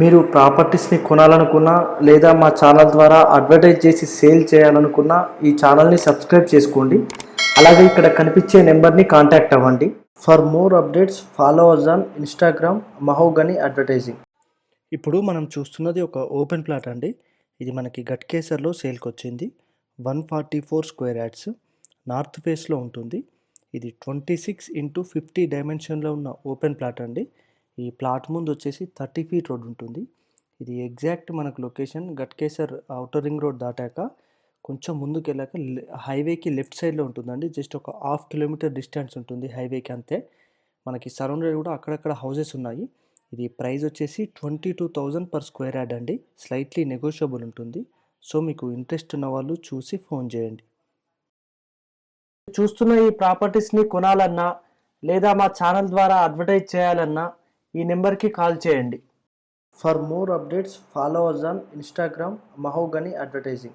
మీరు ప్రాపర్టీస్ని కొనాలనుకున్నా లేదా మా ఛానల్ ద్వారా అడ్వర్టైజ్ చేసి సేల్ చేయాలనుకున్నా ఈ ఛానల్ని సబ్స్క్రైబ్ చేసుకోండి. అలాగే ఇక్కడ కనిపించే నెంబర్ని కాంటాక్ట్ అవ్వండి. For more updates follow us on Instagram mahogany advertising. ఇప్పుడు మనం చూస్తున్నది ఒక ఓపెన్ ప్లాట్ అండి. ఇది మనకి గట్కేసర్లో సేల్కి వచ్చింది one forty four square yards north ఫేస్లో ఉంటుంది. ఇది ట్వంటీ సిక్స్ ఇంటూ ఫిఫ్టీ డైమెన్షన్లో ఉన్న ఓపెన్ ప్లాట్ అండి. ఈ ప్లాట్ ముందు వచ్చేసి థర్టీ ఫీట్ రోడ్ ఉంటుంది. ఇది ఎగ్జాక్ట్ మనకు location Ghatkesar outer ring road దాటాక కొంచెం ముందుకు వెళ్ళాక లె- హైవేకి లెఫ్ట్ సైడ్లో ఉంటుందండి. జస్ట్ ఒక హాఫ్ కిలోమీటర్ డిస్టెన్స్ ఉంటుంది హైవేకి అంతే. మనకి సరౌండెడ్ కూడా అక్కడక్కడ హౌసెస్ ఉన్నాయి. ఇది ప్రైస్ వచ్చేసి twenty two thousand per square yard అండి. స్లైట్లీ నెగోషియబుల్ ఉంటుంది. సో మీకు ఇంట్రెస్ట్ ఉన్న వాళ్ళు చూసి ఫోన్ చేయండి. చూస్తున్న ఈ ప్రాపర్టీస్ని కొనాలన్నా లేదా మా ఛానల్ ద్వారా అడ్వర్టైజ్ చేయాలన్నా ఈ నెంబర్కి కాల్ చేయండి. For more updates follow us on Instagram mahogany advertising.